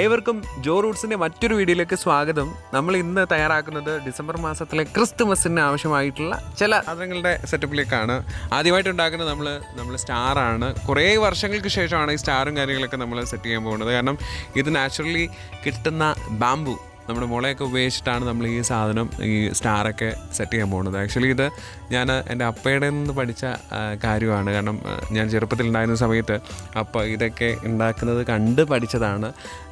ഏവർക്കും ജോ റൂട്ട്സിന്റെ മറ്റൊരു വീഡിയോയിലേക്ക് സ്വാഗതം. നമ്മൾ ഇന്ന് തയ്യാറാക്കുന്നത് ഡിസംബർ മാസത്തിലെ ക്രിസ്തുമസിന് ആവശ്യമായിട്ടുള്ള ചില സാധനങ്ങളുടെ സെറ്റപ്പിലേക്കാണ്. ആദ്യമായിട്ട് ഉണ്ടാക്കുന്നത് നമ്മൾ നമ്മൾ സ്റ്റാറാണ് കുറേ വർഷങ്ങൾക്ക് ശേഷമാണ് ഈ സ്റ്റാറും കാര്യങ്ങളൊക്കെ നമ്മൾ സെറ്റ് ചെയ്യാൻ പോകുന്നത്. കാരണം ഇത് നാച്ചുറലി കിട്ടുന്ന ബാംബു നമ്മുടെ മുളയൊക്കെ ഉപയോഗിച്ചിട്ടാണ് നമ്മൾ ഈ സാധനം ഈ സ്റ്റാറൊക്കെ സെറ്റ് ചെയ്യാൻ പോകുന്നത്. ആക്ച്വലി ഇത് ഞാൻ എന്റെ അപ്പയുടെ നിന്ന് പഠിച്ച കാര്യമാണ്. കാരണം ഞാൻ ചെറുപ്പത്തിൽ ഉണ്ടായിരുന്ന സമയത്ത് അപ്പ ഇതൊക്കെ ഉണ്ടാക്കുന്നത് കണ്ട് പഠിച്ചതാണ്.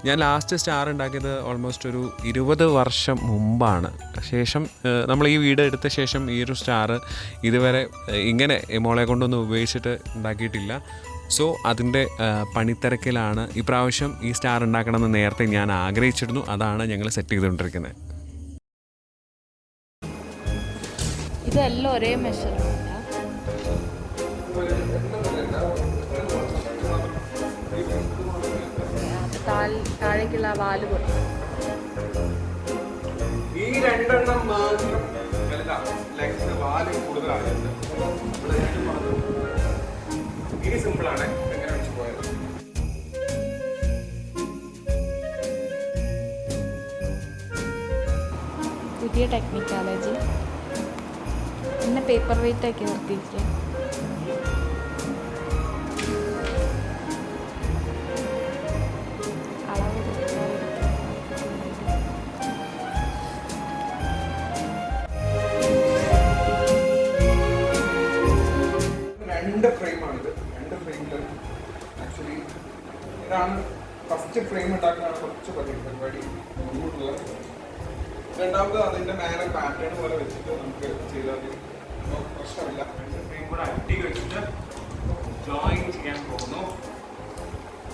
ഞാൻ ലാസ്റ്റ് സ്റ്റാർ ഉണ്ടാക്കിയത് ഓൾമോസ്റ്റ് ഒരു ഇരുപത് വർഷം മുമ്പാണ്. ശേഷം നമ്മൾ ഈ വീട് എടുത്ത ശേഷം ഈ ഒരു സ്റ്റാർ ഇതുവരെ ഇങ്ങനെ മുളയെ കൊണ്ടൊന്നും ഉപയോഗിച്ചിട്ട് ഉണ്ടാക്കിയിട്ടില്ല. സോ അതിന്റെ പണിത്തിരക്കിലാണ് ഇപ്രാവശ്യം ഈ സ്റ്റാർ ഉണ്ടാക്കണമെന്ന് നേരത്തെ ഞാൻ ആഗ്രഹിച്ചിരുന്നു. അതാണ് ഞങ്ങൾ സെറ്റ് ചെയ്തുകൊണ്ടിരിക്കുന്നത്. ഇതെല്ലാം ഒരേ മെഷർ താഴേക്കുള്ള വാൽ ഈ രണ്ടെണ്ണം മാത്രം ലെങ്സ് വാൽ കൂടുതലാണ് ഇനി സിമ്പിളാണ് എങ്ങനെ വെച്ച് പോയത്. പുതിയ ടെക്നിക്കാലജി. പിന്നെ പേപ്പർ വെയിറ്റ് ഒക്കെ നിർത്തിയിരിക്കുക ഇതാണ് ഫസ്റ്റ് ഫ്രെയിം ഉണ്ടാക്കുന്ന കുറച്ച് പതി പരിപാടി. മുന്നോട്ടുള്ളത്. രണ്ടാമത് അതിന്റെ മേലെ പാറ്റേൺ പോലെ വെച്ചിട്ട് നമുക്ക് ചെയ്താൽ. പ്രശ്നമില്ല. രണ്ട് ഫ്രെയിം കൂടെ അട്ടി വെച്ചിട്ട് ജോയിൻ ചെയ്യാൻ പോകുന്നു.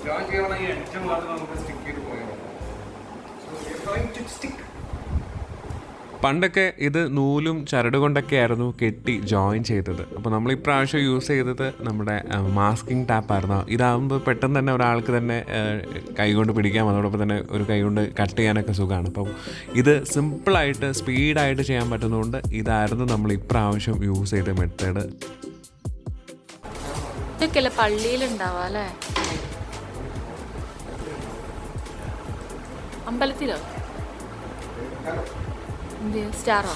ജോയിൻ ചെയ്യണമെങ്കിൽ ഏറ്റവും മാത്രം നമുക്ക് സ്റ്റിക്ക് പണ്ടൊക്കെ ഇത് നൂലും ചരട് കൊണ്ടൊക്കെ ആയിരുന്നു കെട്ടി ജോയിൻ ചെയ്തത്. അപ്പോൾ നമ്മൾ ഇപ്രാവശ്യം യൂസ് ചെയ്തത് നമ്മുടെ മാസ്കിംഗ് ടാപ്പായിരുന്നു ഇതാകുമ്പോൾ പെട്ടെന്ന് തന്നെ ഒരാൾക്ക് തന്നെ കൈകൊണ്ട് പിടിക്കാം. അതോടൊപ്പം തന്നെ ഒരു കൈകൊണ്ട് കട്ട് ചെയ്യാനൊക്കെ സുഖമാണ്. അപ്പം ഇത് സിമ്പിളായിട്ട് സ്പീഡായിട്ട് ചെയ്യാൻ പറ്റുന്നതുകൊണ്ട് ഇതായിരുന്നു നമ്മൾ ഇപ്രാവശ്യം യൂസ് ചെയ്ത മെത്തേഡ് അമ്പലത്തിലോ? എന്ത് സ്റ്റാറോ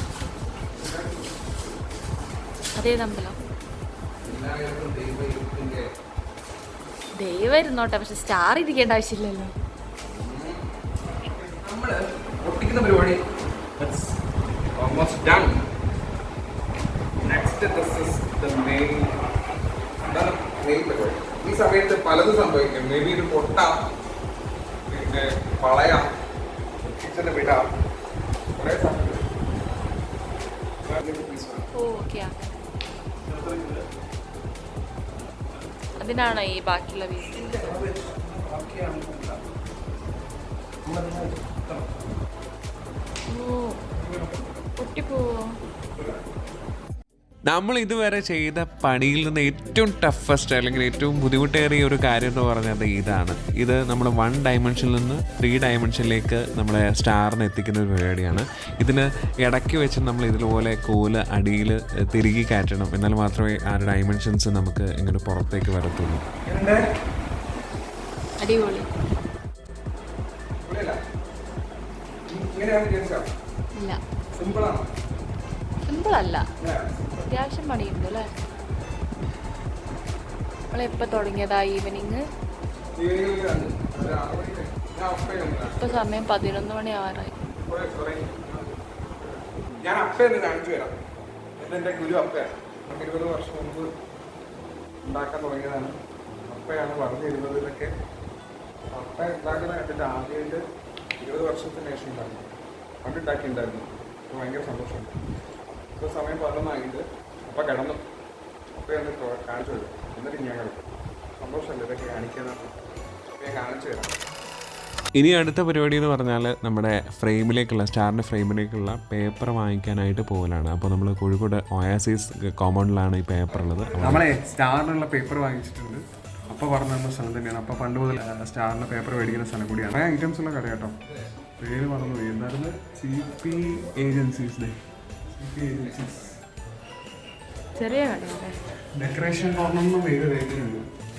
അതേത് അമ്പലം ദൈവം ഇരുന്നോട്ടെ പക്ഷെ സ്റ്റാർ ഇരിക്കേണ്ട ആവശ്യമില്ലല്ലോ. ഡൺ നെക്സ്റ്റ് ദ മെയിൻ ഈ പലതും സംഭവിക്കും. പിന്നെ വളയാം. കിച്ചന് വിടാം. കുറേ ഓക്കെ അതിനാണോ ഈ ബാക്കിയുള്ള പീസ് ഓ പൊട്ടിപ്പോവോ? നമ്മൾ ഇതുവരെ ചെയ്ത പണിയിൽ നിന്ന് ഏറ്റവും ടഫസ്റ്റ് അല്ലെങ്കിൽ ഏറ്റവും ബുദ്ധിമുട്ടേറിയ ഒരു കാര്യം എന്ന് പറഞ്ഞത് ഇതാണ്. ഇത് നമ്മൾ വൺ ഡയമെൻഷനിൽ നിന്ന് ത്രീ ഡയമെൻഷനിലേക്ക് നമ്മളെ സ്റ്റാറിന് എത്തിക്കുന്ന ഒരു പരിപാടിയാണ്. ഇതിന് ഇടയ്ക്ക് വെച്ച് നമ്മൾ ഇതുപോലെ കോൽ അടിയിൽ തിരികെ കയറ്റണം. എന്നാൽ മാത്രമേ ആ ഒരു ഡയമെൻഷൻസ് നമുക്ക് ഇങ്ങനെ പുറത്തേക്ക് വരത്തുള്ളൂ. അടിപൊളി. വിചാരിച്ചാൽ ഇല്ല. സിമ്പിളാണ്. സിമ്പിൾ അല്ല അത്യാവശ്യം പണിയുണ്ട് അല്ലേ? നമ്മളെപ്പോൾ തുടങ്ങിയതാ ഈവനിങ് ഇപ്പൊ സമയം പതിനൊന്ന് മണി ആറായി. ഞാൻ അപ്പ എന്ന് കാണിച്ചു തരാം. എന്റെ ഗുരു അപ്പയാണ് ഇരുപത് വർഷം മുമ്പ് ഉണ്ടാക്കാൻ തുടങ്ങിയതാണ്. അപ്പയാണ് പറഞ്ഞു തരുന്നത് അപ്പ ഉണ്ടാക്കുന്ന കണ്ടിട്ട് ആദ്യമായിട്ട് ഇരുപത് വർഷത്തിന് ശേഷം ഉണ്ടായിരുന്നു. പണ്ട് ഉണ്ടാക്കിയിട്ടുണ്ടായിരുന്നു ഭയങ്കര സന്തോഷമുണ്ട്. ഇപ്പോൾ സമയം പതിനൊന്നായിട്ട് അപ്പ കിടന്നു. അപ്പൊ തൊ- കാണിച്ചു തരും. എന്നിട്ട് ഞങ്ങൾ സന്തോഷമല്ലേ ഇതൊക്കെ കാണിക്കുന്നത്? അപ്പോൾ ഞാൻ കാണിച്ചു തരാം. ഇനി അടുത്ത പരിപാടി എന്ന് പറഞ്ഞാൽ നമ്മുടെ ഫ്രെയിമിലേക്കുള്ള സ്റ്റാറിന്റെ ഫ്രെയിമിലേക്കുള്ള പേപ്പർ വാങ്ങിക്കാനായിട്ട് പോകലാണ്. അപ്പോൾ നമ്മൾ കോഴിക്കോട് ഒയാസിസ് കോമ്പൗണ്ടിലാണ് ഈ പേപ്പർ ഉള്ളത്. നമ്മളെ സ്റ്റാറിനുള്ള പേപ്പർ വാങ്ങിച്ചിട്ടുണ്ട്. അപ്പോൾ പറഞ്ഞു തന്ന സ്ഥലം തന്നെയാണ്. അപ്പോൾ പണ്ട് മുതൽ സ്റ്റാറിന്റെ പേപ്പർ മേടിക്കുന്ന സ്ഥലം കൂടിയാണ്. ആ ഐറ്റംസ് ഉള്ള കട കേട്ടോ പേര് പറഞ്ഞു എന്തായിരുന്നു? C P agencies C P agencies ചെറിയ കടയല്ലേ ഡെക്കറേഷൻ കോർണർ എന്നും പേര്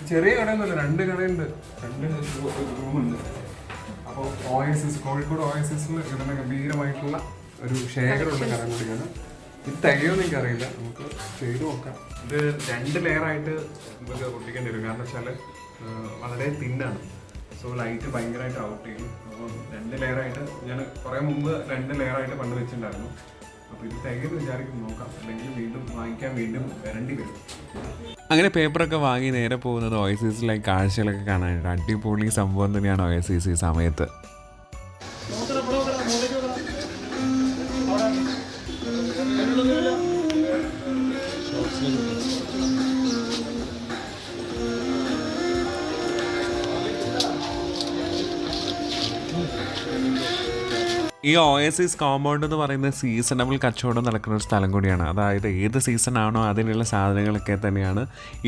ചെറിയ കടയൊന്നുമല്ല രണ്ട് കടയുണ്ട്. രണ്ട് റൂമുണ്ട് അപ്പോൾ O S S Kozhikode O S S ഇടുന്ന ഗംഭീരമായിട്ടുള്ള ഒരു ശേഖരമുള്ള കട കൂടിയാണ് ഇത് തികയോന്ന് എനിക്കറിയില്ല. നമുക്ക് ചെയ്തു നോക്കാം. ഇത് രണ്ട് ലെയറായിട്ട് നമുക്ക് ഒട്ടിക്കേണ്ടി വരും. കാരണം വെച്ചാൽ വളരെ തിന്നാണ്. സോ ലൈറ്റ് ഭയങ്കരമായിട്ട് ഔട്ട് ചെയ്യും. അപ്പോൾ രണ്ട് ലെയറായിട്ട് ഞാൻ കുറേ മുമ്പ് രണ്ട് ലെയറായിട്ട് പണ്ട് വെച്ചിട്ടുണ്ടായിരുന്നു. അപ്പോൾ ഇത് തികയെന്ന് വിചാരിക്കും നോക്കാം. അല്ലെങ്കിൽ വീണ്ടും വാങ്ങിക്കാൻ വീണ്ടും വരേണ്ടി വരും. അങ്ങനെ പേപ്പറൊക്കെ വാങ്ങി നേരെ പോകുന്നത് ഒയസിസിലേക്ക് കാഴ്ചകളൊക്കെ കാണാനായിട്ട്. അടിപൊളി സംഭവം തന്നെയാണ് ഒയസിസ് ഈ സമയത്ത്. ഈ എസ് കോമ്പൗണ്ട് എന്ന് പറയുന്നത് സീസണബിൾ കച്ചവടം നടക്കുന്ന ഒരു സ്ഥലം കൂടിയാണ്. അതായത് ഏത് സീസൺ ആണോ അതിനുള്ള സാധനങ്ങളൊക്കെ തന്നെയാണ്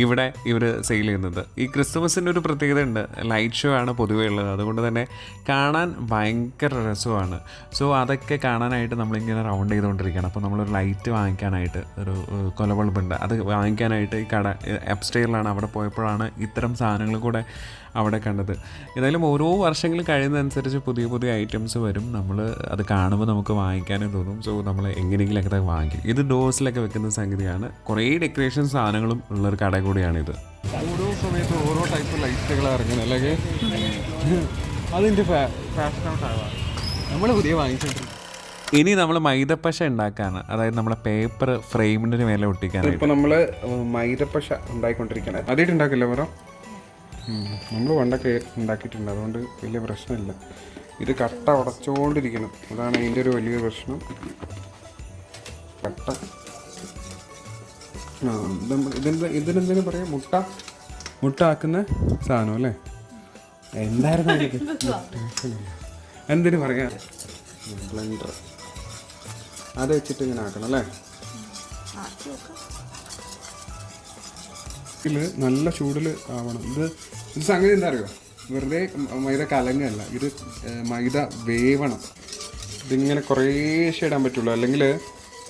ഇവിടെ ഇവർ സെയിൽ ചെയ്യുന്നത്. ഈ ക്രിസ്മസിന്റെ ഒരു പ്രത്യേകത ഉണ്ട്. ലൈറ്റ് ഷോ ആണ് പൊതുവേ ഉള്ളത്. അതുകൊണ്ട് തന്നെ കാണാൻ ഭയങ്കര രസമാണ്. സോ അതൊക്കെ കാണാനായിട്ട് നമ്മളിങ്ങനെ റൗണ്ട് ചെയ്തുകൊണ്ടിരിക്കുകയാണ്. അപ്പോൾ നമ്മളൊരു ലൈറ്റ് വാങ്ങിക്കാനായിട്ട് ഒരു കൊലബൾബുണ്ട് അത് വാങ്ങിക്കാനായിട്ട് ഈ കട എപ്സ്റ്റൈലാണ് അവിടെ പോയപ്പോഴാണ് ഇത്തരം സാധനങ്ങൾ കൂടെ അവിടെ കണ്ടത്. ഏതായാലും ഓരോ വർഷങ്ങളും കഴിയുന്നതനുസരിച്ച് പുതിയ പുതിയ ഐറ്റംസ് വരും. നമ്മൾ അത് കാണുമ്പോൾ നമുക്ക് വാങ്ങിക്കാനും തോന്നും. സോ നമ്മൾ എങ്ങനെയെങ്കിലൊക്കെ അത് വാങ്ങിക്കും. ഇത് ഡോസിലൊക്കെ വെക്കുന്ന സംഗതിയാണ്. കുറേ ഡെക്കറേഷൻ സാധനങ്ങളും ഉള്ളൊരു കട കൂടിയാണിത്. ഓരോ സമയത്ത് ഓരോ ടൈപ്പ് ലൈറ്റുകൾ ഇറങ്ങുന്നത്. അല്ലെങ്കിൽ അതിന്റെ ഫാഷൻ ഔട്ട് ആവാം. നമ്മൾ പുതിയ വാങ്ങിച്ചിട്ടുണ്ട് ഇനി നമ്മൾ മൈദപ്പശ ഉണ്ടാക്കാണ്. അതായത് നമ്മളെ പേപ്പർ ഫ്രെയിമിന്റെ മേലെ ഒട്ടിക്കാനായിട്ട്. ഇപ്പൊ നമ്മൾ മൈദപ്പശ ഉണ്ടായിക്കൊണ്ടിരിക്കണേ അതായിട്ട് ഉണ്ടാക്കില്ല പറ നമ്മൾ പണ്ടൊക്കെ ഉണ്ടാക്കിയിട്ടുണ്ട്. അതുകൊണ്ട് വലിയ പ്രശ്നമില്ല. ഇത് കട്ട ഉടച്ചുകൊണ്ടിരിക്കണം അതാണ് അതിന്റെ ഒരു വലിയ പ്രശ്നം. കട്ട. ആ ഇത് ഇതെന്താ ഇതിനെന്തിനു പറയാം? മുട്ട? മുട്ട ആക്കുന്ന സാധനം അല്ലേ? എന്തായിരുന്നു? എന്തിനു പറയാ? ബ്ലെൻഡർ അത് വെച്ചിട്ട് ഇങ്ങനെ ആക്കണം അല്ലേ? ഇതിൽ നല്ല ചൂടിൽ ആവണം. ഇത് ഇത് സംഗതി എന്താ അറിയോ? വെറുതെ മൈദ കലങ്ങല്ല. ഇത് മൈദ വേവണം. ഇതിങ്ങനെ കുറേശ്ശെ ഇടാൻ പറ്റുള്ളൂ. അല്ലെങ്കിൽ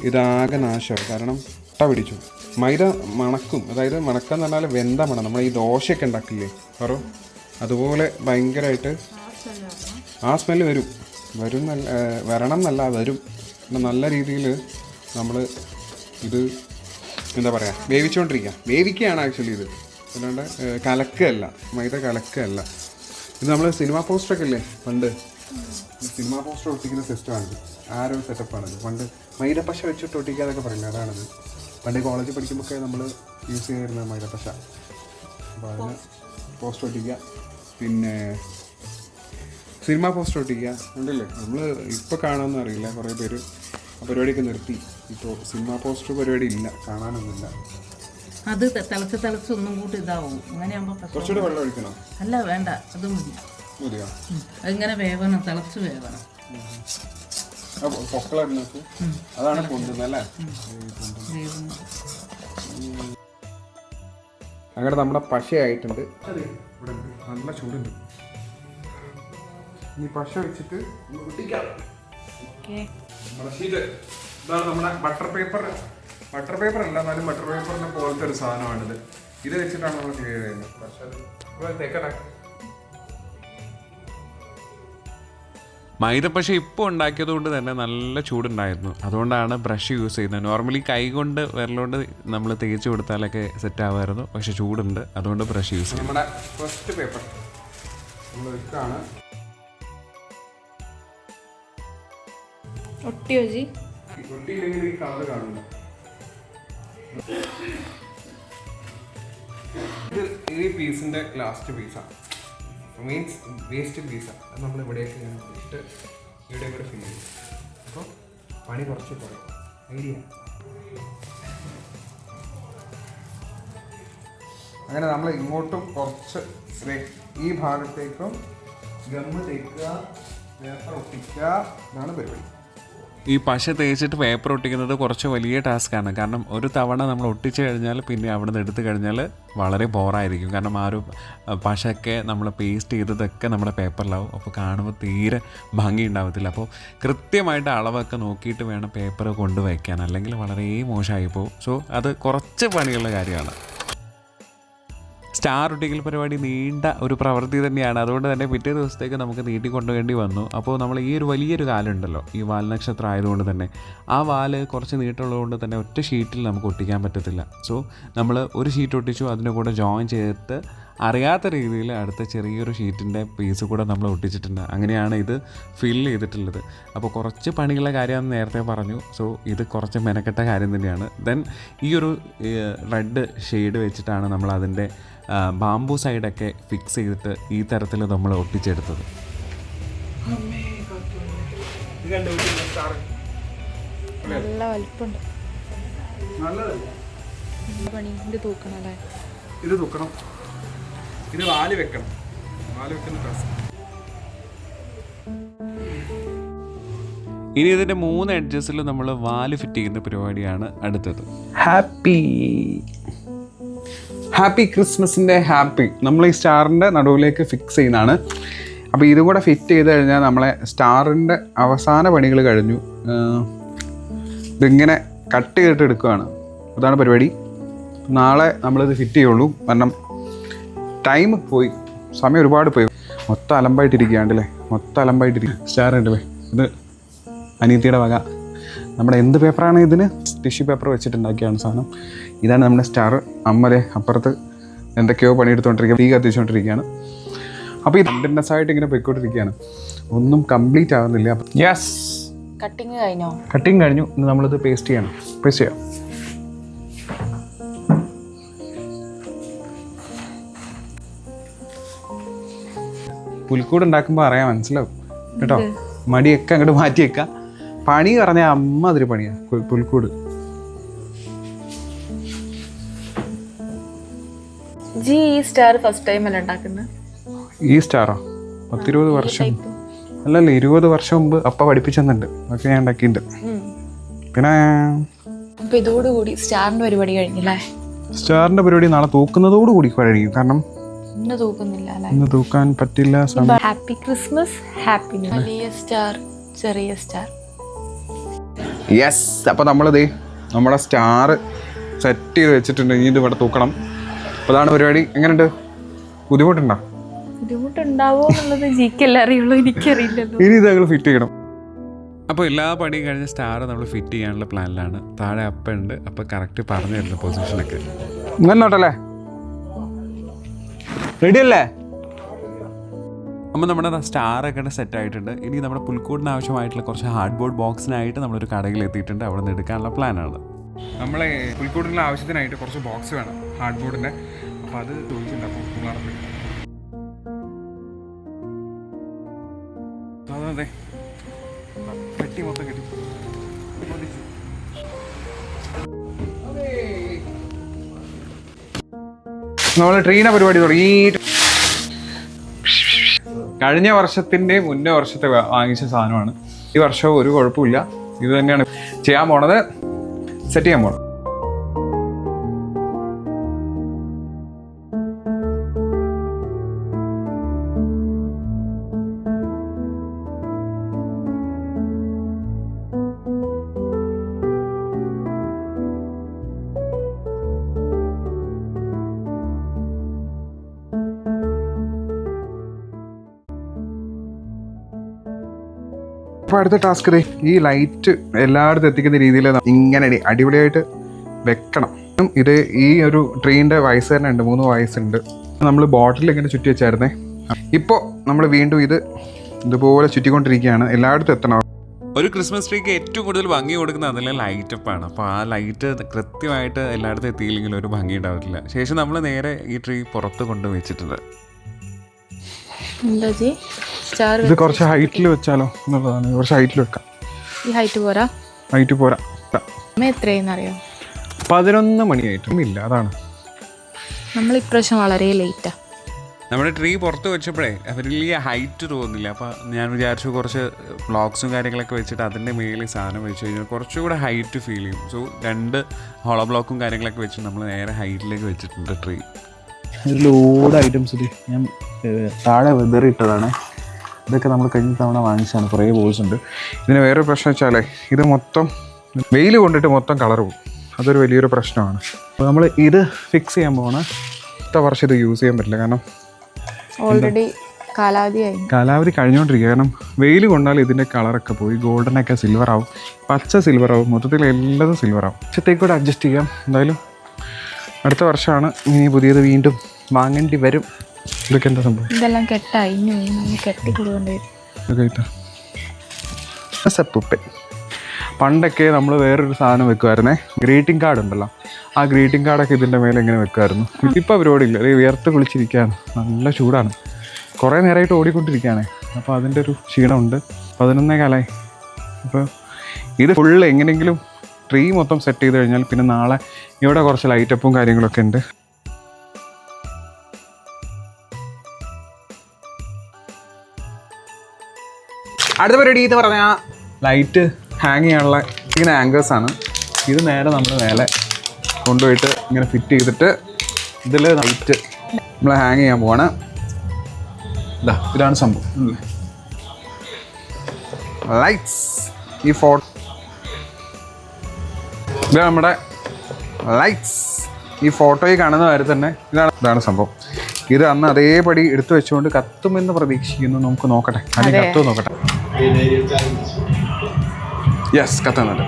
ഇതാകെ നാശമാണ് കാരണം ഇട്ട പിടിച്ചു. മൈദ മണക്കും. അതായത് മണക്കാന്ന് പറഞ്ഞാൽ വെന്ത മണം. നമ്മൾ ഈ ദോശയൊക്കെ ഉണ്ടാക്കില്ലേ? പറോ. അതുപോലെ ഭയങ്കരമായിട്ട് ആ സ്മെല്ല് വരും. വരും നല്ല വരണം എന്നല്ല വരും. നല്ല രീതിയിൽ നമ്മൾ ഇത് എന്താ പറയുക വേവിച്ചുകൊണ്ടിരിക്കുക വേവിക്കുകയാണ് ആക്ച്വലി ഇത്. അല്ലാണ്ട് കലക്കല്ല മൈദ കലക്കല്ല ഇത് നമ്മൾ സിനിമ പോസ്റ്ററൊക്കെ ഇല്ലേ? പണ്ട്. സിനിമ പോസ്റ്റർ ഒട്ടിക്കുന്ന സിസ്റ്റമാണിത് ആ ഒരു സെറ്റപ്പാണിത് പണ്ട് മൈദപ്പശ വെച്ചിട്ട് ഒട്ടിക്കുക എന്നൊക്കെ പറയുന്നത് അതാണിത്. പണ്ട് കോളേജിൽ പഠിക്കുമ്പോഴൊക്കെ നമ്മൾ യൂസ് ചെയ്തിരുന്ന മൈദപ്പശ. അപ്പോൾ അതിന് പോസ്റ്റർ ഒട്ടിക്കുക. പിന്നെ സിനിമ പോസ്റ്റർ ഒട്ടിക്കുക. ഉണ്ടല്ലേ നമ്മൾ ഇപ്പോൾ കാണാമെന്ന് അറിയില്ല. കുറേ പേര് ആ പരിപാടിയൊക്കെ നിർത്തി. ഇപ്പോൾ സിനിമ പോസ്റ്റർ പരിപാടി ഇല്ല കാണാനൊന്നുമില്ല. അത് തിളച്ച് തിളച്ച് ഒന്നും കൂടി ഇതാവും. അങ്ങനെയാകുമ്പോൾ വെള്ളം ഒഴിക്കണം? അല്ല വേണ്ട അത് മതി. അതിങ്ങനെ വേവണം തിളച്ച് വേവണം. അതാണ് പൊന്തുന്നത് അല്ലേ? അങ്ങനെ നമ്മുടെ പശയായിട്ടുണ്ട്. നല്ല ചൂടുണ്ട്. ഈ പശ വെച്ചിട്ട് നമ്മുടെ ഷീറ്റ്. ഇതാണ് നമ്മുടെ ബട്ടർ പേപ്പർ ബട്ടർ പേപ്പർ അല്ല എന്നാലും ബട്ടർ പേപ്പറിനെ പോലത്തെ ഒരു സാധനമാണിത്. ഇത് വെച്ചിട്ടാണ് നമ്മൾ ക്ലിയർ ചെയ്യുന്നത്. പക്ഷേ ഇവിടെ തേക്കട്ടെ. ഇപ്പോൾ ഉണ്ടാക്കിയത് കൊണ്ട് തന്നെ നല്ല ചൂടുണ്ടായിരുന്നു. അതുകൊണ്ടാണ് ബ്രഷ് യൂസ് ചെയ്യുന്നത്. നോർമലി കൈ കൊണ്ട് വിരലുകൊണ്ട് നമ്മൾ തേച്ച് കൊടുത്താലൊക്കെ സെറ്റ് ആവുമായിരുന്നു പക്ഷേ ചൂടുണ്ട്. അതുകൊണ്ട് ബ്രഷ് യൂസ് ചെയ്യും നമ്മുടെ ഫസ്റ്റ് പേപ്പർ ഒട്ടിയോ ജി ഒട്ടിയില്ലെങ്കിൽ ഈ കളർ കാണുന്നു. ഇത് ഈ പീസിന്റെ ലാസ്റ്റ് പീസാണ് മീൻസ് വേസ്റ്റ് പീസാണ് അത് നമ്മൾ ഇവിടെയൊക്കെ ഇങ്ങനെ ഇട്ട് ഇവിടെ കൂടെ ഫില്ല് ചെയ്യും. അപ്പോൾ പണി കുറച്ച് കുറയും. ഐഡിയ അങ്ങനെ നമ്മൾ ഇങ്ങോട്ടും കുറച്ച് ഈ ഭാഗത്തേക്കും ഗമ്മ് തേക്കുക പേപ്പർ ഒട്ടിക്കുക എന്നാണ് പരിപാടി. ഈ പശ തേച്ചിട്ട് പേപ്പർ ഒട്ടിക്കുന്നത് കുറച്ച് വലിയ ടാസ്ക് ആണ്. കാരണം ഒരു തവണ നമ്മൾ ഒട്ടിച്ചു കഴിഞ്ഞാൽ പിന്നെ അവിടെ നിന്ന് എടുത്തു കഴിഞ്ഞാൽ വളരെ ബോറായിരിക്കും കാരണം ആ ഒരു പശയൊക്കെ നമ്മൾ പേസ്റ്റ് ചെയ്തതൊക്കെ നമ്മുടെ പേപ്പറിലാവും അപ്പോൾ കാണുമ്പോൾ തീരെ ഭംഗി ഉണ്ടാവത്തില്ല. അപ്പോൾ കൃത്യമായിട്ട് അളവൊക്കെ നോക്കിയിട്ട് വേണം പേപ്പർ കൊണ്ടുവയ്ക്കാൻ അല്ലെങ്കിൽ വളരെ മോശമായി പോകും സോ അത് കുറച്ച് പണിയുള്ള കാര്യമാണ്. സ്റ്റാർ ഒട്ടിക്കൽ പരിപാടി നീണ്ട ഒരു പ്രവൃത്തി തന്നെയാണ്. അതുകൊണ്ട് തന്നെ പിറ്റേ ദിവസത്തേക്ക് നമുക്ക് നീട്ടിക്കൊണ്ടുവേണ്ടി വന്നു. അപ്പോൾ നമ്മൾ ഈ ഒരു വലിയൊരു കാലുണ്ടല്ലോ ഈ വാൽ നക്ഷത്രം ആയതുകൊണ്ട് തന്നെ. ആ വാൽ കുറച്ച് നീട്ടമുള്ളതുകൊണ്ട് തന്നെ ഒറ്റ ഷീറ്റിൽ നമുക്ക് ഒട്ടിക്കാൻ പറ്റത്തില്ല. സോ നമ്മൾ ഒരു ഷീറ്റ് ഒട്ടിച്ചു അതിന്റെ കൂടെ ജോയിൻ ചെയ്തിട്ട് അറിയാത്ത രീതിയിൽ അടുത്ത ചെറിയൊരു ഷീറ്റിന്റെ പീസ് കൂടെ നമ്മൾ ഒട്ടിച്ചിട്ടുണ്ട്. അങ്ങനെയാണ് ഇത് ഫിൽ ചെയ്തിട്ടുള്ളത്. അപ്പോൾ കുറച്ച് പണികളുടെ കാര്യം നേരത്തെ പറഞ്ഞു. സോ ഇത് കുറച്ച് മെനക്കെട്ട കാര്യം തന്നെയാണ്. ദെൻ ഈ ഒരു റെഡ് ഷെയ്ഡ് വെച്ചിട്ടാണ് നമ്മൾ അതിന്റെ ബാംബു സൈഡൊക്കെ ഫിക്സ് ചെയ്തിട്ട് ഈ തരത്തിൽ നമ്മൾ ഒട്ടിച്ചെടുത്തത്. നല്ല വലിപ്പുണ്ട്. നല്ലതല്ലേ? പണി ഇത് തൂക്കണം അല്ലേ? ഇത് വാൽ വെക്കണം. വാൽ വെക്കുന്ന ഇനി ഇതിന്റെ മൂന്ന് എഡ്ജസിൽ നമ്മൾ വാൽ ഫിറ്റ് ചെയ്യുന്ന പരിപാടിയാണ് അടുത്തത്. ഹാപ്പി. ഹാപ്പി ക്രിസ്മസിന്റെ ഹാപ്പി. നമ്മൾ ഈ സ്റ്റാറിന്റെ നടുവിലേക്ക് ഫിക്സ് ചെയ്യുന്നതാണ്. അപ്പോൾ ഇതും കൂടെ ഫിറ്റ് ചെയ്ത് കഴിഞ്ഞാൽ നമ്മളെ സ്റ്റാറിന്റെ അവസാന പണികൾ കഴിഞ്ഞു. ഇതിങ്ങനെ കട്ട് ചെയ്തിട്ട് എടുക്കുകയാണ്. അതാണ് പരിപാടി. നാളെ നമ്മളിത് ഫിറ്റ് ചെയ്യുള്ളൂ. കാരണം ടൈം പോയി. സമയം ഒരുപാട് പോയി. മൊത്തം അലമ്പായിട്ടിരിക്കുകയാണ്ടല്ലേ മൊത്തം അലമ്പായിട്ടിരിക്കുക സ്റ്റാർ ഉണ്ടല്ലേ ഇത് അനീതിയുടെ വക. നമ്മുടെ എന്ത് പേപ്പറാണ് ഇതിന്? ടിഷ്യൂ പേപ്പർ വെച്ചിട്ടുണ്ടാക്കിയാണ് സാധനം. ഇതാണ് നമ്മുടെ സ്റ്റാർ അമ്മലെ അപ്പുറത്ത് എന്തൊക്കെയോ പണിയെടുത്തുകൊണ്ടിരിക്കുക തീ കത്തിച്ചുകൊണ്ടിരിക്കുകയാണ് അപ്പോൾ ഈ കണ്ടിന്യൂസ് ആയിട്ട് ഇങ്ങനെ പോയിക്കൊണ്ടിരിക്കുകയാണ്. ഒന്നും കംപ്ലീറ്റ് ആവുന്നില്ല. യെസ് കട്ടിങ് കഴിഞ്ഞോ? കട്ടിങ് കഴിഞ്ഞു. ഇനി നമ്മളിത് പേസ്റ്റ് ചെയ്യണം. പേസ്റ്റ് ചെയ്യാം. പുൽക്കൂട് ഉണ്ടാക്കുമ്പോൾ അറിയാൻ മനസ്സിലാവും. കേട്ടോ? മടിയൊക്കെ അങ്ങോട്ട് മാറ്റി വെക്കാം പണി പറഞ്ഞാൽ അമ്മ അതിരി പണിയാ പുൽക്കൂട് ജി ഈ സ്റ്റാർ ഫസ്റ്റ് ടൈം അല്ല ഉണ്ടാക്കുന്നത് ഈ സ്റ്റാറോ? പത്തിരുപത് വർഷം. അല്ലല്ല ഇരുപത് വർഷം മുമ്പ് അപ്പ പഠിപ്പിച്ചെന്നുണ്ട്. അതൊക്കെ ഞാൻ ഉണ്ടാക്കിയിട്ടുണ്ട് പിന്നെ? അപ്പൊ ഇതോടുകൂടി സ്റ്റാറിന്റെ പരിപാടി കഴിഞ്ഞല്ലേ? സ്റ്റാറിന്റെ പരിപാടി നാളെ തൂക്കുന്നതോടുകൂടി കഴിയും കാരണം ഇന്ന് തൂക്കുന്നില്ല അല്ലേ? ഇന്ന് തൂക്കാൻ പറ്റില്ല ഹാപ്പി ക്രിസ്മസ് ഹാപ്പി വലിയ സ്റ്റാർ ചെറിയ സ്റ്റാർ യെസ് അപ്പോൾ നമ്മളിതേ നമ്മുടെ സ്റ്റാർ സെറ്റ് ചെയ്ത് വെച്ചിട്ടുണ്ട്. ഇനി ഇത് ഇവിടെ തൂക്കണം. അപ്പോൾ അതാണ് പരിപാടി. എങ്ങനെയുണ്ട്? ബുദ്ധിമുട്ടുണ്ടോ? ബുദ്ധിമുട്ടുണ്ടാവോ എന്നുള്ളത് ജിക്കല്ലേ അറിയുള്ളൂ. എനിക്കറിയില്ലല്ലോ. ഇനി ഇത് ഞങ്ങൾ ഫിറ്റ് ചെയ്യണം. അപ്പോൾ എല്ലാ പണിയും കഴിഞ്ഞ സ്റ്റാർ നമ്മൾ ഫിറ്റ് ചെയ്യാനുള്ള പ്ലാനിലാണ് താഴെ അപ്പ ഉണ്ട്. അപ്പോൾ കറക്റ്റ് പറഞ്ഞു തരുന്ന പൊസിഷനൊക്കെ ഇങ്ങനെ നോട്ടല്ലേ റെഡി അല്ലേ അപ്പോൾ നമ്മുടെ സ്റ്റാർ ഒക്കെ സെറ്റ് ആയിട്ടുണ്ട്. ഇനി നമ്മുടെ പുൽക്കൂടിന് ആവശ്യമായിട്ടുള്ള കുറച്ച് ഹാർഡ് ബോർഡ് ബോക്സിനായിട്ട് നമ്മളൊരു കടയിൽ എത്തിയിട്ടുണ്ട് അവിടെ നിന്ന് എടുക്കാനുള്ള പ്ലാനാണ് നമ്മളെ പുൽക്കൂടിനുള്ള ആവശ്യത്തിനായിട്ട് കുറച്ച് ബോക്സ് വേണം ഹാർഡ് ബോർഡിന്റെ അപ്പോൾ അത് ചോദിച്ചിട്ടുണ്ട്. അപ്പോൾ. അതെ, അതെ. പെട്ടി മൊത്തം കിട്ടി. നമ്മൾ ട്രീന പരിപാടി തുടങ്ങി. കഴിഞ്ഞ വർഷത്തിന്റെ മുന്നേ വർഷത്തെ വാങ്ങിച്ച സാധനമാണ്. ഈ വർഷവും ഒരു കുഴപ്പമില്ല. ഇത് തന്നെയാണ് ചെയ്യാൻ പോണത്. സെറ്റ് ചെയ്യാൻ പോണം. അപ്പോൾ അടുത്ത ടാസ്ക് ദേ ഈ ലൈറ്റ് എല്ലായിടത്തും എത്തിക്കുന്ന രീതിയിൽ ഇങ്ങനെ അടി- അടിപൊളിയായിട്ട് വെക്കണം. ഇത് ഈ ഒരു ട്രീന്റെ വയസ്സ് തന്നെ ഉണ്ട് മൂന്ന് വയസ്സുണ്ട്. നമ്മൾ ബോട്ടിൽ ഇങ്ങനെ ചുറ്റി വെച്ചായിരുന്നേ. ഇപ്പോൾ നമ്മൾ വീണ്ടും ഇത് ഇതുപോലെ ചുറ്റിക്കൊണ്ടിരിക്കുകയാണ്. എല്ലായിടത്തും എത്തണം. ഒരു ക്രിസ്മസ് ട്രീക്ക് ഏറ്റവും കൂടുതൽ ഭംഗി കൊടുക്കുന്ന അതിലെ ലൈറ്റ് അപ്പാണ് അപ്പോൾ ആ ലൈറ്റ് കൃത്യമായിട്ട് എല്ലായിടത്തും എത്തിയില്ലെങ്കിൽ ഒരു ഭംഗി ഉണ്ടാവില്ല ശേഷം നമ്മൾ നേരെ ഈ ട്രീ പുറത്ത് കൊണ്ട് വെച്ചിട്ടുണ്ട് എന്താ ജി സ്റ്റാർ ഇത് കുറച്ച് ഹൈറ്റിൽ വെച്ചാലോ എന്നുള്ളതാണ്. കുറച്ച് ഹൈറ്റിൽ വെക്കാം. ഈ ഹൈറ്റ് പോരാ? ഹൈറ്റ് പോരാ. അമ്മ എത്രയെന്ന് അറിയോ പതിനൊന്ന് മണിയായിട്ടും ഇല്ല. അതാണ്. നമ്മൾ ഇപ്രാവശ്യം വളരെ ലേറ്റാ നമ്മുടെ ട്രീ പുറത്ത് വെച്ചപ്പോഴേ വലിയ ഹൈറ്റ് തോന്നുന്നില്ല അപ്പോൾ ഞാൻ വിചാരിച്ചു കുറച്ച് ബ്ലോക്സും കാര്യങ്ങളൊക്കെ വെച്ചിട്ട് അതിന്റെ മേളിൽ സാധനം വെച്ച് കഴിഞ്ഞാൽ കുറച്ചുകൂടെ ഹൈറ്റ് ഫീൽ ചെയ്യും. സോ രണ്ട് ഹോളോ ബ്ലോക്കും കാര്യങ്ങളൊക്കെ വെച്ച് നമ്മൾ നേരെ ഹൈറ്റിലേക്ക് വെച്ചിട്ടുണ്ട് ട്രീ ഒരു ലോഡ് ഐറ്റംസ് ഇത് ഞാൻ താഴെ വെതറിയിട്ടതാണ് ഇതൊക്കെ നമ്മൾ കഴിഞ്ഞ തവണ വാങ്ങിച്ചാണ് കുറേ ബോൾസ് ഉണ്ട്. ഇതിന് വേറൊരു പ്രശ്നം വെച്ചാലേ ഇത് മൊത്തം വെയിൽ കൊണ്ടിട്ട് മൊത്തം കളർ പോകും. അതൊരു വലിയൊരു പ്രശ്നമാണ്. അപ്പോൾ നമ്മൾ ഇത് ഫിക്സ് ചെയ്യാൻ പോകണം അടുത്ത വർഷം ഇത് യൂസ് ചെയ്യാൻ പറ്റില്ല. കാരണം ഓൾറെഡി കാലാവധിയായി. കാലാവധി കഴിഞ്ഞുകൊണ്ടിരിക്കുക കാരണം വെയിൽ കൊണ്ടാൽ ഇതിന്റെ കളറൊക്കെ പോയി. ഗോൾഡനൊക്കെ സിൽവർ ആവും. പച്ച സിൽവർ ആവും. മൊത്തത്തിൽ എല്ലാതും സിൽവർ ആവും. ഉച്ചത്തേക്കൂടെ അഡ്ജസ്റ്റ് ചെയ്യാം. എന്തായാലും അടുത്ത വർഷമാണ് ഇനി പുതിയത് വീണ്ടും വാങ്ങേണ്ടി വരും. ഇതൊക്കെ എന്താ സംഭവം? ഇതെല്ലാം കെട്ടായി. ഇനി കെട്ടി കൊടുക്കേണ്ടി പണ്ടൊക്കെ നമ്മൾ വേറൊരു സാധനം വെക്കുമായിരുന്നേ ഗ്രീറ്റിംഗ് കാർഡ് ഉണ്ടല്ലോ. ആ ഗ്രീറ്റിംഗ് കാർഡൊക്കെ ഇതിന്റെ മേലെ ഇങ്ങനെ വെക്കുമായിരുന്നു ഇപ്പോൾ അവരോടില്ല അത് വിയർത്ത് കുളിച്ചിരിക്കുകയാണ്. നല്ല ചൂടാണ്. കുറേ നേരമായിട്ട് ഓടിക്കൊണ്ടിരിക്കുകയാണ്. അപ്പോൾ അതിന്റെ ഒരു ക്ഷീണമുണ്ട്. പതിനൊന്നേ കാലായി. അപ്പോൾ ഇത് ഫുള്ള് എങ്ങനെയെങ്കിലും ട്രീ മൊത്തം സെറ്റ് ചെയ്ത് കഴിഞ്ഞാൽ പിന്നെ നാളെ ഇവിടെ കുറച്ച് ലൈറ്റപ്പും കാര്യങ്ങളൊക്കെ ഉണ്ട്. അടുത്ത പരിപാടി എന്ന് പറഞ്ഞാൽ ലൈറ്റ് ഹാങ് ചെയ്യാനുള്ള ഇങ്ങനെ ആങ്കേഴ്സ് ആണ്. ഇത് നേരെ നമ്മൾ മേലെ കൊണ്ടുപോയിട്ട് ഇങ്ങനെ ഫിറ്റ് ചെയ്തിട്ട് ഇതിൽ ലൈറ്റ് നമ്മൾ ഹാങ് ചെയ്യാൻ പോവാണ്. ഇതാ ഇതാണ് സംഭവം. ലൈറ്റ്സ് ഈ ഫോട്ടോ ഇതാണ് നമ്മുടെ ലൈറ്റ്സ് ഈ ഫോട്ടോയിൽ കാണുന്ന കാര്യം തന്നെ ഇതാണ് ഇതാണ് സംഭവം. ഇത് അന്ന് അതേപടി എടുത്തു വെച്ചുകൊണ്ട് കത്തുമെന്ന് പ്രതീക്ഷിക്കുന്നു. നമുക്ക് നോക്കട്ടെ. അല്ലെങ്കിൽ കത്തു നോക്കട്ടെ. യെസ് കത്തുന്നുണ്ട്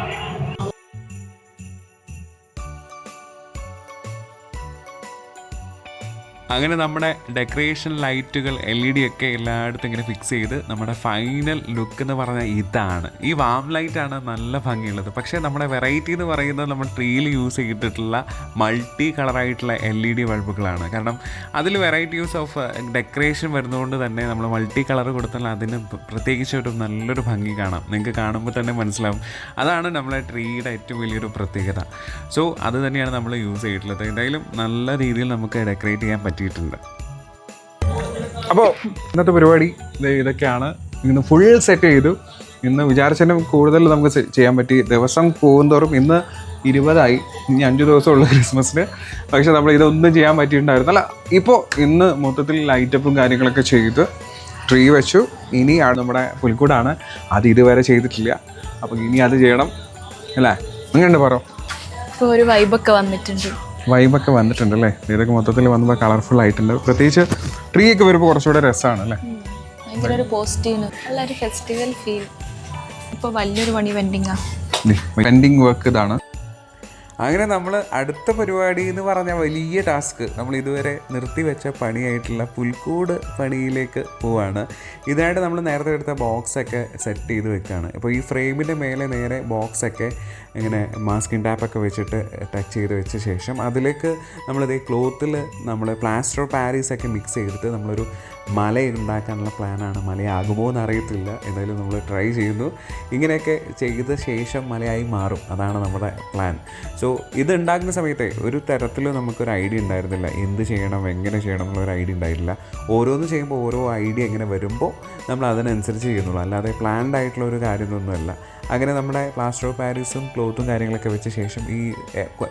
അങ്ങനെ നമ്മുടെ ഡെക്കറേഷൻ ലൈറ്റുകൾ എൽ ഇ ഡി ഒക്കെ എല്ലായിടത്തും ഇങ്ങനെ ഫിക്സ് ചെയ്ത് നമ്മുടെ ഫൈനൽ ലുക്ക് എന്ന് പറഞ്ഞാൽ ഇതാണ്. ഈ വാം ലൈറ്റാണ് നല്ല ഭംഗിയുള്ളത്. പക്ഷേ നമ്മുടെ വെറൈറ്റി എന്ന് പറയുന്നത് നമ്മൾ ട്രീയിൽ യൂസ് ചെയ്തിട്ടുള്ള മൾട്ടി കളറായിട്ടുള്ള എൽ ഇ ഡി ബൾബുകളാണ്. കാരണം അതിൽ വെറൈറ്റി യൂസ് ഓഫ് ഡെക്കറേഷൻ വരുന്നതുകൊണ്ട് തന്നെ നമ്മൾ മൾട്ടി കളർ കൊടുത്താൽ അതിന് പ്രത്യേകിച്ച് ഒരു നല്ലൊരു ഭംഗി കാണാം. നിങ്ങൾക്ക് കാണുമ്പോൾ തന്നെ മനസ്സിലാവും. അതാണ് നമ്മളെ ട്രീയുടെ ഏറ്റവും വലിയൊരു പ്രത്യേകത. സോ അത് തന്നെയാണ് നമ്മൾ യൂസ് ചെയ്തിട്ടുള്ളത്. എന്തായാലും നല്ല രീതിയിൽ നമുക്ക് ഡെക്കറേറ്റ് ചെയ്യാൻ പറ്റിയിട്ടുണ്ട് അപ്പോൾ ഇന്നത്തെ പരിപാടി ഇതൊക്കെയാണ്. ഇന്ന് ഫുൾ സെറ്റ് ചെയ്തു. ഇന്ന് വിചാരിച്ചതിനും കൂടുതൽ നമുക്ക് ചെയ്യാൻ പറ്റി. ദിവസം പോകുന്തോറും ഇന്ന് ഇരുപതായി. ഇനി അഞ്ച് ദിവസമുള്ള ക്രിസ്മസിന്. പക്ഷെ നമ്മൾ ഇതൊന്നും ചെയ്യാൻ പറ്റിയിട്ടുണ്ടായിരുന്നല്ല. ഇപ്പോൾ ഇന്ന് മൊത്തത്തിൽ ലൈറ്റപ്പും കാര്യങ്ങളൊക്കെ ചെയ്ത്. ട്രീ വെച്ചു. ഇനി നമ്മുടെ പുൽക്കൂടാണ്. അത് ഇതുവരെ ചെയ്തിട്ടില്ല. അപ്പോൾ ഇനി അത് ചെയ്യണം. അല്ലേ? അങ്ങനെയുണ്ട് പറ? ഒരു വൈബൊക്കെ വന്നിട്ടുണ്ട്. വൈബൊക്കെ വന്നിട്ടുണ്ട് അല്ലേ ഇതൊക്കെ മൊത്തത്തിൽ വന്നപ്പോൾ കളർഫുൾ ആയിട്ടുണ്ട്. പ്രത്യേകിച്ച് ട്രീ ഒക്കെ വരുമ്പോൾ കുറച്ചുകൂടെ രസമാണ് അല്ലേ? ഫെസ്റ്റിവൽ ഫീൽ ഇപ്പോൾ വലിയൊരു പണി പെൻഡിങ് വർക്ക് ഇതാണ്. അങ്ങനെ നമ്മൾ അടുത്ത പരിപാടി എന്ന് പറഞ്ഞ വലിയ ടാസ്ക് നമ്മൾ ഇതുവരെ നിർത്തിവെച്ച പണിയായിട്ടുള്ള പുൽക്കൂട് പണിയിലേക്ക് പോവാണ്. ഇതായിട്ട് നമ്മൾ നേരത്തെ എടുത്ത ബോക്സൊക്കെ സെറ്റ് ചെയ്ത് വെക്കുകയാണ് അപ്പോൾ ഈ ഫ്രെയിമിന്റെ മേലെ നേരെ ബോക്സൊക്കെ ഇങ്ങനെ മാസ്കിൻ ടാപ്പൊക്കെ വെച്ചിട്ട് ടച്ച് ചെയ്ത് വെച്ച ശേഷം അതിലേക്ക് നമ്മളിത് ക്ലോത്തിൽ നമ്മൾ പ്ലാസ്റ്റർ ഓഫ് പാരീസ് ഒക്കെ മിക്സ് ചെയ്തിട്ട് നമ്മളൊരു മല ഉണ്ടാക്കാനുള്ള പ്ലാനാണ്. മലയാകുമോ എന്ന് അറിയത്തില്ല എന്തായാലും നമ്മൾ ട്രൈ ചെയ്യുന്നു. ഇങ്ങനെയൊക്കെ ചെയ്ത ശേഷം മലയായി മാറും. അതാണ് നമ്മുടെ പ്ലാൻ സോ ഇത് ഉണ്ടാക്കുന്ന സമയത്തെ ഒരു തരത്തിലും നമുക്കൊരു ഐഡിയ ഉണ്ടായിരുന്നില്ല. എന്ത് ചെയ്യണം എങ്ങനെ ചെയ്യണം എന്നുള്ളൊരു ഐഡിയ ഉണ്ടായിട്ടില്ല ഓരോന്ന് ചെയ്യുമ്പോൾ ഓരോ ഐഡിയ ഇങ്ങനെ വരുമ്പോൾ നമ്മൾ അതിനനുസരിച്ച് ചെയ്യുന്നുള്ളൂ. അല്ലാതെ പ്ലാൻഡ് ആയിട്ടുള്ള ഒരു കാര്യമൊന്നുമല്ല. അങ്ങനെ നമ്മുടെ പ്ലാസ്റ്റർ ഓഫ് പാരീസും ക്ലോത്തും കാര്യങ്ങളൊക്കെ വെച്ച ശേഷം ഈ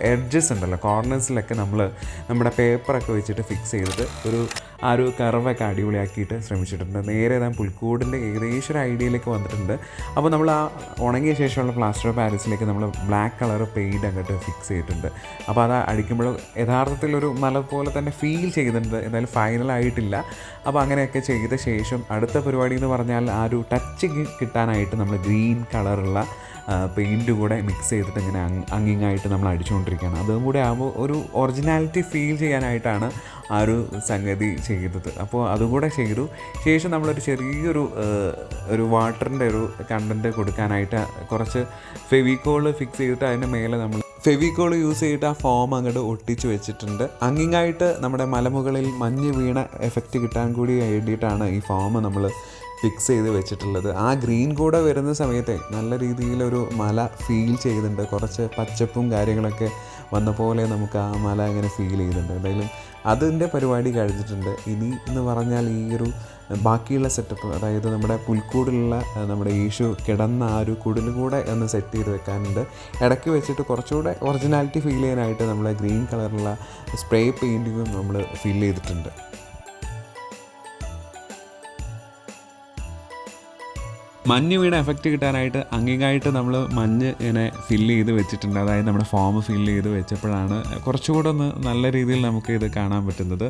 എഡ്ജസ് ഉണ്ടല്ലോ കോർണേഴ്സിലൊക്കെ നമ്മൾ നമ്മുടെ പേപ്പറൊക്കെ വെച്ചിട്ട് ഫിക്സ് ചെയ്തിട്ട് ഒരു ആ ഒരു കർവൊക്കെ അടിപൊളിയാക്കിയിട്ട് ശ്രമിച്ചിട്ടുണ്ട്. നേരെ ഞാൻ പുൽക്കൂടിന്റെ ഏകദേശം ഒരു ഐഡിയയിലേക്ക് വന്നിട്ടുണ്ട്. അപ്പോൾ നമ്മൾ ആ ഉണങ്ങിയ ശേഷമുള്ള പ്ലാസ്റ്റർ ഓഫ് പാരീസിലേക്ക് നമ്മൾ ബ്ലാക്ക് കളർ പെയിന്റ് അങ്ങോട്ട് ഫിക്സ് ചെയ്തിട്ടുണ്ട്. അപ്പോൾ അത് അടിക്കുമ്പോൾ യഥാർത്ഥത്തിൽ ഒരു മല തന്നെ ഫീൽ ചെയ്യുന്നുണ്ട്. എന്തായാലും ഫൈനൽ ആയിട്ടില്ല. അപ്പോൾ അങ്ങനെയൊക്കെ ചെയ്ത ശേഷം അടുത്ത പരിപാടി എന്ന് പറഞ്ഞാൽ ആ ഒരു ടച്ച് കിട്ടാനായിട്ട് നമ്മൾ ഗ്രീൻ കളറുള്ള പെയിന്റ് കൂടെ മിക്സ് ചെയ്തിട്ട് ഇങ്ങനെ അങ് അങ്ങിങ്ങായിട്ട് നമ്മൾ അടിച്ചുകൊണ്ടിരിക്കുകയാണ്. അതും കൂടെ ആകുമ്പോൾ ഒരു ഒറിജിനാലിറ്റി ഫീൽ ചെയ്യാനായിട്ടാണ് ആ ഒരു സംഗതി ചെയ്തത്. അപ്പോൾ അതും കൂടെ ചെയ്തു. ശേഷം നമ്മളൊരു ചെറിയൊരു ഒരു വാട്ടറിന്റെ ഒരു കണ്ടന്റ് കൊടുക്കാനായിട്ട് കുറച്ച് ഫെവിക്കോൾ ഫിക്സ് ചെയ്തിട്ട് അതിന്റെ മേലെ നമ്മൾ ഫെവിക്കോൾ യൂസ് ചെയ്തിട്ട് ആ ഫോം അങ്ങോട്ട് ഒട്ടിച്ച് വെച്ചിട്ടുണ്ട്. അങ്ങിങ്ങായിട്ട് നമ്മുടെ മലമുകളിൽ മഞ്ഞ് വീണ എഫക്റ്റ് കിട്ടാൻ കൂടി വേണ്ടിയിട്ടാണ് ഈ ഫോം നമ്മൾ ഫിക്സ് ചെയ്ത് വെച്ചിട്ടുള്ളത്. ആ ഗ്രീൻ കൂടെ വരുന്ന സമയത്തെ നല്ല രീതിയിലൊരു മല ഫീൽ ചെയ്യുന്നുണ്ട് കുറച്ച് പച്ചപ്പും കാര്യങ്ങളൊക്കെ വന്ന പോലെ നമുക്ക് ആ മല ഇങ്ങനെ ഫീൽ ചെയ്യുന്നുണ്ട്. എന്തായാലും അതിന്റെ പരിപാടി കഴിഞ്ഞിട്ടുണ്ട്. ഇനി എന്ന് പറഞ്ഞാൽ ഈ ഒരു ബാക്കിയുള്ള സെറ്റപ്പ് അതായത് നമ്മുടെ പുൽക്കൂടിലുള്ള നമ്മുടെ യേശു കിടന്ന ആ ഒരു കുടിലും കൂടെ ഒന്ന് സെറ്റ് ചെയ്ത് വെക്കാനുണ്ട്. ഇടയ്ക്ക് വെച്ചിട്ട് കുറച്ചുകൂടെ ഒറിജിനാലിറ്റി ഫീൽ ചെയ്യാനായിട്ട് നമ്മൾ ഗ്രീൻ കളറുള്ള സ്പ്രേ പെയിന്റിങ്ങും നമ്മൾ ഫിൽ ചെയ്തിട്ടുണ്ട്. മഞ്ഞ് വീണ എഫക്റ്റ് കിട്ടാനായിട്ട് അങ്ങിങ്ങായിട്ട് നമ്മൾ മഞ്ഞ് ഇങ്ങനെ ഫില്ല് ചെയ്ത് വെച്ചിട്ടുണ്ട്. അതായത് നമ്മുടെ ഫോം ഫില്ല് ചെയ്ത് വെച്ചപ്പോഴാണ് കുറച്ചുകൂടെ ഒന്ന് നല്ല രീതിയിൽ നമുക്ക് ഇത് കാണാൻ പറ്റുന്നത്.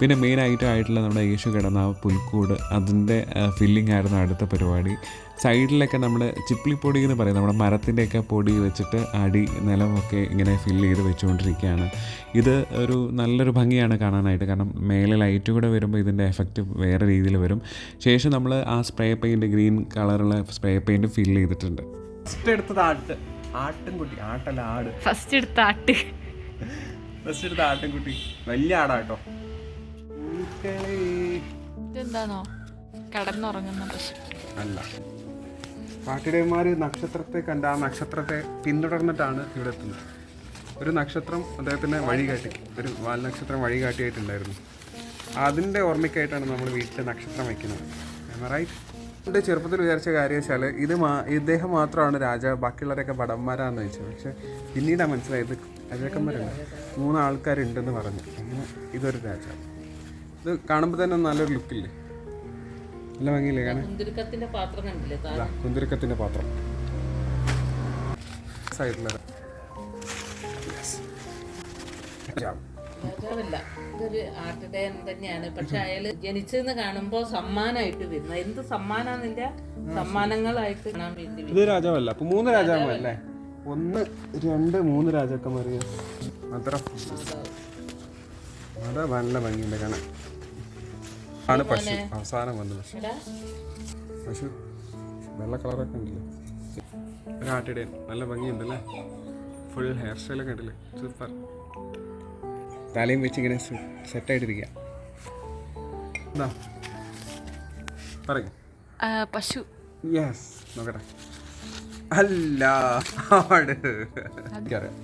പിന്നെ മെയിൻ ഐറ്റം ആയിട്ടുള്ള നമ്മുടെ യേശു കിടന്ന പുൽക്കൂട് അതിന്റെ ഫില്ലിംഗ് ആയിരുന്നു അടുത്ത പരിപാടി. സൈഡിലൊക്കെ നമ്മൾ ചിപ്ലി പൊടി എന്ന് പറയും. നമ്മുടെ മരത്തിന്റെയൊക്കെ പൊടി വെച്ചിട്ട് അടി നിലമൊക്കെ ഇങ്ങനെ ഫില്ല് ചെയ്ത് വെച്ചുകൊണ്ടിരിക്കുകയാണ്. ഇത് ഒരു നല്ലൊരു ഭംഗിയാണ് കാണാനായിട്ട്. കാരണം മേലെ ലൈറ്റ് കൂടെ വരുമ്പോൾ ഇതിന്റെ എഫക്റ്റ് വേറെ രീതിയിൽ വരും. ശേഷം നമ്മൾ ആ സ്പ്രേ പെയിന്റ് ഗ്രീൻ കളറുള്ള സ്പ്രേ പെയിന്റ് ഫില്ല് ചെയ്തിട്ടുണ്ട്. ഫസ്റ്റ് എടുത്തത് ആട്ട്. കുട്ടി ആട്ടല്ല ആട്. ഫസ്റ്റ് എടുത്ത ആട്ട്. ഫസ്റ്റ് എടുത്ത ആട്ടിൻകുട്ടി വലിയ ആടാട്ടോ. ഇതെന്താണോ കടന്നുറങ്ങുന്ന പശു അല്ല. പാട്ടിടയന്മാർ നക്ഷത്രത്തെ കണ്ട ആ നക്ഷത്രത്തെ പിന്തുടർന്നിട്ടാണ് ഇവിടെ എത്തുന്നത്. ഒരു നക്ഷത്രം അദ്ദേഹത്തിന് വഴികാട്ടി ഒരു വാൽ നക്ഷത്രം വഴികാട്ടിയായിട്ടുണ്ടായിരുന്നു അതിന്റെ ഓർമ്മയ്ക്കായിട്ടാണ് നമ്മൾ വീട്ടിൽ നക്ഷത്രം വയ്ക്കുന്നത്. റൈറ്റ് എന്റെ ചെറുപ്പത്തിൽ വിചാരിച്ച കാര്യം വെച്ചാൽ ഇത് മാ ഇദ്ദേഹം മാത്രമാണ് രാജാവ് ബാക്കിയുള്ളവരൊക്കെ ഭടന്മാരാന്ന് പക്ഷേ പിന്നീട് പിന്നീടാണ് മനസ്സിലായത് രാജാക്കന്മാരുണ്ട് മൂന്ന് ആൾക്കാരുണ്ടെന്ന് പറഞ്ഞു. ഇതൊരു രാജാവ്. ഇത് കാണുമ്പോൾ തന്നെ നല്ലൊരു ലുക്കില്ലേ നല്ല ഭംഗിയില്ലേ കാണാൻ? കുന്തിരിക്കത്തിന്റെ പാത്രം കണ്ടില്ലേ ഇതാ, കുന്തിരിക്കത്തിന്റെ പാത്രം. രാജാവല്ല ഇതൊരു തന്നെയാണ്. പക്ഷെ അയാൾ ജനിച്ചെന്ന് കാണുമ്പോ സമ്മാനമായിട്ട് വരുന്നത് എന്ത് സമ്മാനങ്ങളായിട്ട് കാണാൻ വേണ്ടി ഇത് രാജാവല്ല. അപ്പൊ മൂന്ന് രാജാവല്ലേ? ഒന്ന് രണ്ട് മൂന്ന് രാജാക്കന്മാർ മാത്രം. അതാ നല്ല ഭംഗിയുണ്ട് കാണാൻ. ആണ് പശു അവസാനം വന്നു പശു. പശു വെള്ള കളറൊക്കെ ഉണ്ടല്ലേ? ഒരു ആട്ടിടയൻ. നല്ല ഭംഗിയുണ്ടല്ലേ? ഫുൾ ഹെയർ സ്റ്റൈലൊക്കെ ഉണ്ടല്ലേ? സൂപ്പർ തലയും വെച്ച് ഇങ്ങനെ സെറ്റായിട്ടിരിക്കുക എന്താ പറയും. പശു. യെസ് നോക്കട്ടെ. അല്ല ആട്. എനിക്കറിയാം.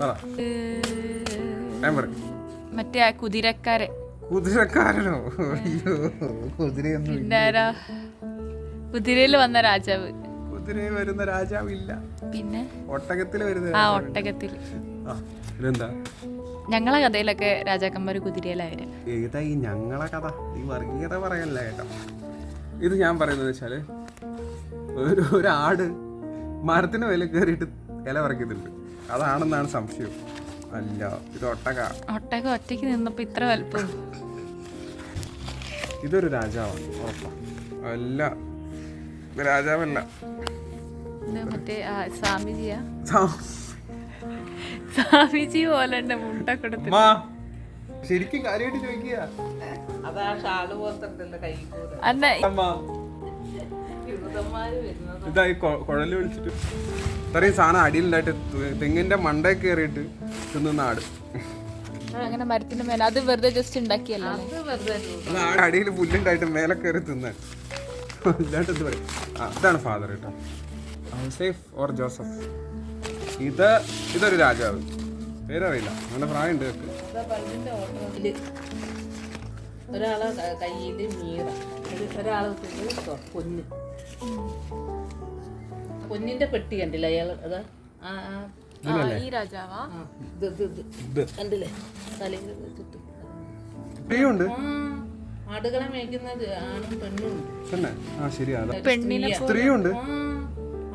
പറ. ഞാൻ പറയും മറ്റേ ആ കുതിരക്കാരൻ. കുതിരക്കാരനോ? അയ്യോ കുതിരയൊന്നും ഇല്ല. പിന്നെ കുതിരയിൽ വന്ന രാജാവ്. കുതിരയിൽ വരുന്ന രാജാവില്ല പിന്നെ? ഒട്ടകത്തിൽ വരുന്ന ആ. ഒട്ടകത്തിൽ ഇതെന്താ ഞങ്ങളെ കഥയിലൊക്കെ രാജാക്കന്മാർ കുതിരയിലായിരുന്നു ഏതാ ഈ ഞങ്ങളെ കഥ? ഈ വർഗീയത പറയല്ല കേട്ടോ. ഇത് ഞാൻ പറയുന്നത് വെച്ചാൽ ഒരു ഒരാട് മരത്തിന് വില കയറിയിട്ട് ഇല പറിക്കുന്നുണ്ട്. അതാണെന്നാണ് സംശയം. അല്ല ഇത് ഒട്ടക. ഒട്ടക ഒറ്റയ്ക്ക് നിന്നപ്പോ ഇത്ര വലുപ്പം. ഇതൊരു രാജാവാണ് അല്ല രാജാവല്ല. മറ്റേ സ്വാമിജിയാ? സ്വാമിജി പോലെ മുണ്ട കൊടുത്ത് ശരിക്കും കാര്യമായിട്ട് ചോദിക്കുക. അതാ ഷാൾ പോലത്തെ കൈ വരുന്നത്. ഇതായി കുഴൽ വിളിച്ചിട്ട്. ഇത്രയും സാധനം അടിയിലുണ്ടായിട്ട് ഉണ്ടായിട്ട് തെങ്ങിന്റെ മണ്ടേ കയറിയിട്ട് തിന്നുന്ന ആട്. അങ്ങനെ മരത്തിന്റെ മേലെ അത് വെറുതെ ജസ്റ്റ് ഉണ്ടാക്കിയല്ലോ. അത് വെറുതെ അത് അടിയിൽ പുല്ലുണ്ടായിട്ട് മേലെ കയറി തിന്നാൻ. അതാണ് ഫാദർ കേട്ടോ ഔസേഫ് ഓർ ജോസഫ്? ഇത് ഇതൊരു രാജാവ്. പേരറിയില്ല. നല്ല പ്രായമുണ്ട് ഒരാളെ കയ്യിൽ മീറ ഒരു- ഒരാളെ കൊന്ന് പൊന്ന്. പൊന്നിന്റെ പെട്ടി കണ്ടില്ല അയാൾ അതാ? ഈ രാജാവാ? ആ, ഇത് ഇത് ഇത്. ഇത്. കണ്ടില്ലേ? തലയിൽ വെച്ചിട്ട് സ്ത്രീയുണ്ട് ആടുകളെ മേയ്ക്കുന്നത് ആണും പെണ്ണും. പെണ്ണെ ആ ശരിയാണ് പെണ്ണിനെ സ്ത്രീയുണ്ട്.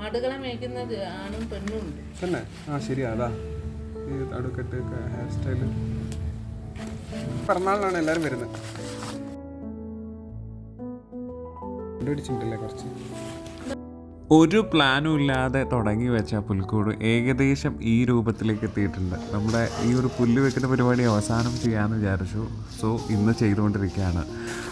ആടുകളെ മേയ്ക്കുന്നത് ആണും പെണ്ണും. ഉണ്ട് പെണ്ണെ ആ ശരിയാതാ ഈ തടുക്കെട്ട് ഹെയർ സ്റ്റൈൽ പിറന്നാളിനാണ് എല്ലാവരും വരുന്നത്. കണ്ടുപിടിച്ചിട്ടില്ലേ കുറച്ച്? ഒരു പ്ലാനും ഇല്ലാതെ തുടങ്ങി വെച്ച പുൽക്കൂട് ഏകദേശം ഈ രൂപത്തിലേക്ക് എത്തിയിട്ടുണ്ട്. നമ്മുടെ ഈ ഒരു പുല്ല് വെക്കുന്ന പരിപാടി അവസാനം ചെയ്യാമെന്ന് വിചാരിച്ചു. സോ ഇന്ന് ചെയ്തുകൊണ്ടിരിക്കുകയാണ്.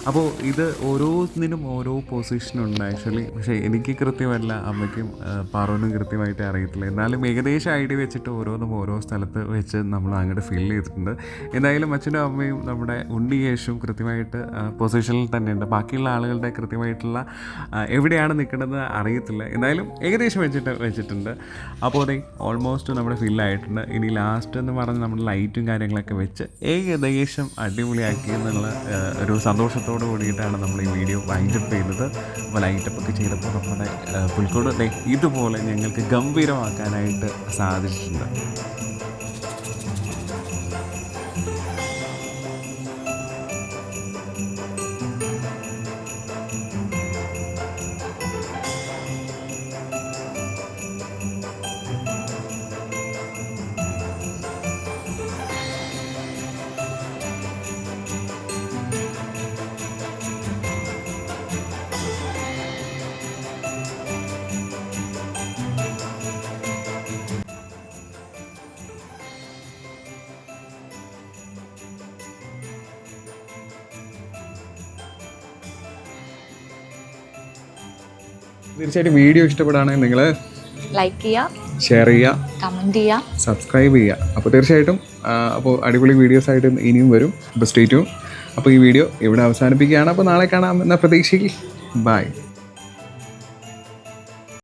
അപ്പോൾ ഇത് ഓരോന്നിനും ഓരോ പൊസിഷനുണ്ട് ആക്ച്വലി പക്ഷേ എനിക്ക് കൃത്യമല്ല അമ്മയ്ക്കും പാറോനും കൃത്യമായിട്ട് അറിയത്തില്ല എന്നാലും ഏകദേശം ഐഡിയ വെച്ചിട്ട് ഓരോന്നും ഓരോ സ്ഥലത്ത് വെച്ച് നമ്മൾ അങ്ങോട്ട് ഫിൽ ചെയ്തിട്ടുണ്ട്. എന്തായാലും അച്ഛനും അമ്മയും നമ്മുടെ ഉണ്ണി യേശുവും കൃത്യമായിട്ട് പൊസിഷനിൽ തന്നെയുണ്ട്. ബാക്കിയുള്ള ആളുകളുടെ കൃത്യമായിട്ടുള്ള എവിടെയാണ് നിൽക്കുന്നത് അറിയത്തില്ല. എന്തായാലും ഏകദേശം വെച്ചിട്ട് വെച്ചിട്ടുണ്ട്. അപ്പോൾ അതെ ഓൾമോസ്റ്റ് നമ്മുടെ ഫില്ലായിട്ടുണ്ട് ഇനി ലാസ്റ്റ് എന്ന് പറഞ്ഞ് നമ്മൾ ലൈറ്റും കാര്യങ്ങളൊക്കെ വെച്ച് ഏകദേശം അടിപൊളിയാക്കി എന്നുള്ള ഒരു സന്തോഷത്തോട് കൂടിയിട്ടാണ് നമ്മൾ ഈ വീഡിയോ വൈൻഡപ്പ് ചെയ്തത്. അപ്പോൾ ലൈറ്റപ്പ് ഒക്കെ ചെയ്തപ്പോൾ നമ്മുടെ പുൽക്കോട് ഇതുപോലെ ഞങ്ങൾക്ക് ഗംഭീരമാക്കാനായിട്ട് സാധിച്ചിട്ടുണ്ട്. തീർച്ചയായിട്ടും വീഡിയോ ഇഷ്ടപ്പെടുകയാണെങ്കിൽ നിങ്ങൾ ലൈക്ക് ചെയ്യുക ഷെയർ ചെയ്യുക കമന്റ് ചെയ്യുക. സബ്സ്ക്രൈബ് ചെയ്യുക. അപ്പോൾ തീർച്ചയായിട്ടും അപ്പോൾ അടിപൊളി വീഡിയോസ് ആയിട്ട് ഇനിയും വരും. അപ്പോൾ സ്റ്റേറ്റും അപ്പോൾ ഈ വീഡിയോ ഇവിടെ അവസാനിപ്പിക്കുകയാണ്. അപ്പോൾ നാളെ കാണാം എന്ന പ്രതീക്ഷയിൽ. ബൈ